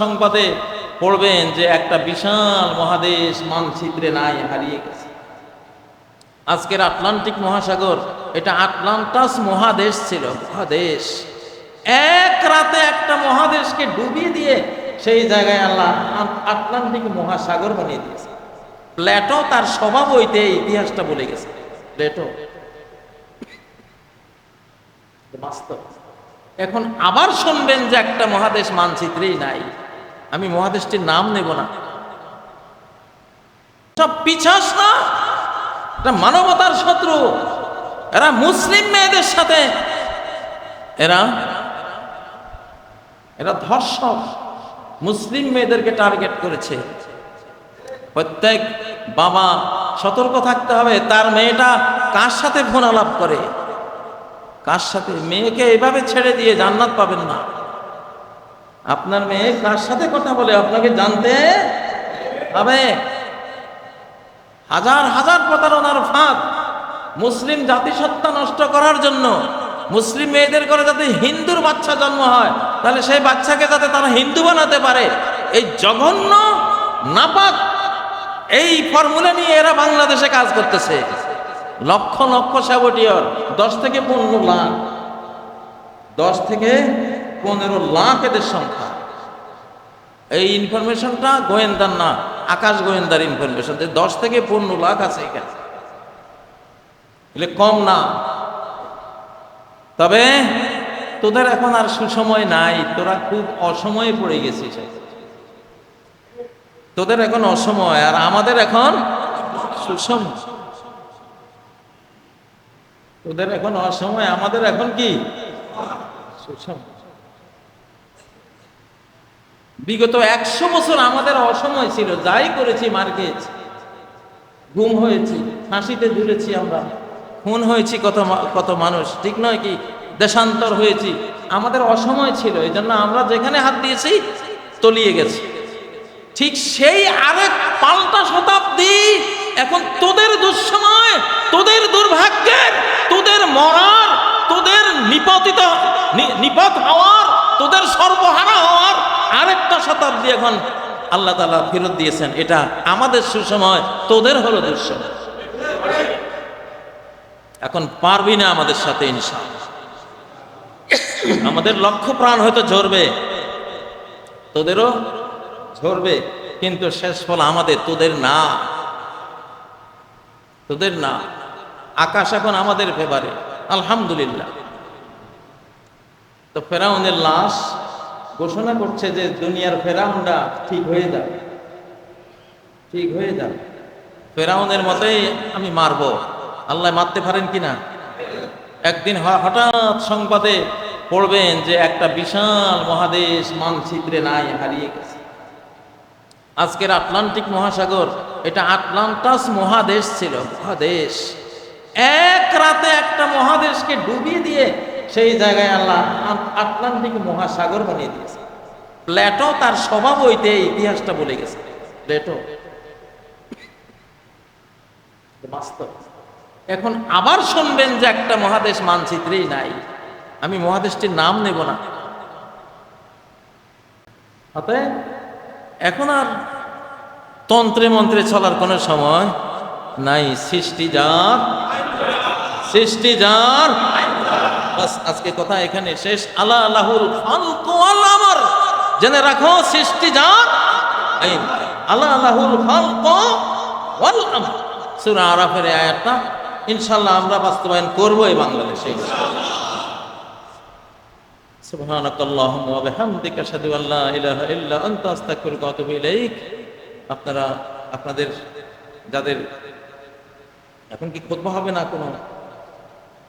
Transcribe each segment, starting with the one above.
সংবাদে পড়বেন যে একটা বিশাল মহাদেশ মানচিত্রে নাই হারিয়ে গেছে। আজকের আটলান্টিক মহাসাগর, এটা আটলান্টাস মহাদেশ ছিল, মহাদেশ। এক রাতে একটা মহাদেশকে ডুবিয়ে দিয়ে সেই জায়গায় আল্লাহ আটলান্টিক মহাসাগর বানিয়ে দিয়েছে। প্লেটো তার স্বভাব হইতে ইতিহাসটা বলে গেছে। প্লেটো। বাস্তব। এখন আবার শুনবেন যে একটা মহাদেশ মানচিত্রেই নাই। আমি মহাদেশটির নাম নেব না। সব পিছাস না? এটা মানবতার শত্রু। এরা মুসলিম মেয়েদের সাথে। এরা এরা ধর্ষক। মুসলিম মেয়েদেরকে টার্গেট করেছে। প্রত্যেক বাবা সতর্ক থাকতে হবে। তার মেয়েটা কার সাথে ফোন আলাপ করে? কার সাথে? মেয়েকে এভাবে ছেড়ে দিয়ে জান্নাত পাবেন না। আপনার মেয়ে কার সাথে কথা বলে? আপনাকে জানতে হবে। হাজার হাজার প্রতারণার ফাঁদ মুসলিম জাতিসত্তা নষ্ট করার জন্য। মুসলিম মেয়েদের করে যাতে হিন্দুর বাচ্চা জন্ম হয়, তাহলে সেই বাচ্চাকে যাতে তারা হিন্দু বানাতে পারে। এই জঘন্য নাপাক এই ফর্মুলা নিয়ে এরা বাংলাদেশে কাজ করতেছে। লক্ষ লক্ষ সাবটিয়র, দশ থেকে পনেরো লাখ। দশ থেকে পনেরো লাখ এদের সংখ্যা। এই ইনফরমেশনটা গোয়েন্দার না, আকাশ গোয়েন্দার ইনফরমেশন যে দশ থেকে পনেরো লাখ আছে এখানে। কম না। তবে তোদের এখন আর সুসময় নাই, তোরা খুব অসময়ে পড়ে গেছিস। তোদের এখন অসময়, আর আমাদের এখন সুসময়। তোদের এখন অসময়, আমাদের এখন কি? বিগত একশো বছর আমাদের অসময় ছিল, যাই করেছি মার খেয়েছি গুম হয়েছি, ফাঁসিতে ঝুলেছি আমরা, খুন হয়েছি কত কত মানুষ, ঠিক নয় কি? দেশান্তর হয়েছি, আমাদের অসময় ছিল এই জন্য আমরা যেখানে হাত দিয়েছি, তলিয়ে গেছি। ঠিক সেই আরেক পাল্টা শতাব্দী, এখন তোদের দুঃসময়, তোদের দুর্ভাগ্যের মরার তোদের নিপতিত নিপত হওয়ার, তোদের সর্বহারা হওয়ার আরেকটা শতাব্দী এখন আল্লাহ তালা ফেরত দিয়েছেন। এটা আমাদের সুসময়, তোদের হলো দুঃসময়। এখন পারবি না আমাদের সাথে ইনশাল আমাদের লক্ষ্য প্রাণ হয়তো ঝরবে, তোদেরও ঝরবে, কিন্তু শেষ ফল আমাদের, তোদের না। তোদের না। আকাশ এখন আমাদের ফেভারে আলহামদুলিল্লাহ। তো ফেরাউনের লাশ ঘোষণা করছে যে দুনিয়ার ফেরাউনটা ঠিক হয়ে যাবে। ঠিক হয়ে যাবে। ফেরাউনের মতেই আমি মারবো। আল্লাহ মারতে পারেন কিনা? একদিন হঠাৎ সংবাদে পড়বেন যে একটা বিশাল মহাদেশ মানচিত্রে নাই হারিয়ে গেছে। আজকের আটলান্টিক মহাসাগর, এটা আটলান্টাস মহাদেশ ছিল, মহাদেশ। এক রাতে একটা মহাদেশকে ডুবিয়ে দিয়ে সেই জায়গায় আল্লাহ আট- আটলান্টিক মহাসাগর বানিয়ে দিয়েছে। প্লেটো তার স্বভাব হইতে ইতিহাসটা বলে গেছে। প্লেটো। এখন আবার শুনবেন যে একটা মহাদেশ মানচিত্রেই নাই। আমি মহাদেশটির নাম নেব না। এখন আর তন্ত্রে মন্ত্রে চলার কোনো সময় নাই সৃষ্টি যার সৃষ্টি যার বাস আজকে কথা এখানে শেষ আল্লাহ আল্লাহুল খালক ওয়াল আমর জেনে রাখো সৃষ্টি যার আইন আল্লাহ আল্লাহুল খালক ওয়াল আমর সূরা আরাফের এই আয়াতটা ইনশাআল্লাহ আমরা বাস্তবায়ন করব এই বাংলাদেশে سبحانك اللهم وبحمدك اشهد ان لا اله الا انت استغفرك واتوب اليك আপনারা আপনাদের যাদের এখন কি খুতবা হবে না কোনো?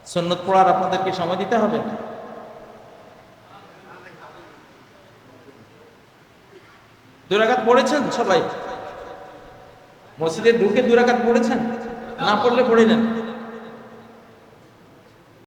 সন্ন্যত পড়ার আপনাদেরকে সময় দিতে হবে? দুরাকাত পড়েছেন সবাই? মসজিদে ঢুকে দুরাঘাত পড়েছেন? না পড়লে পড়ে নেন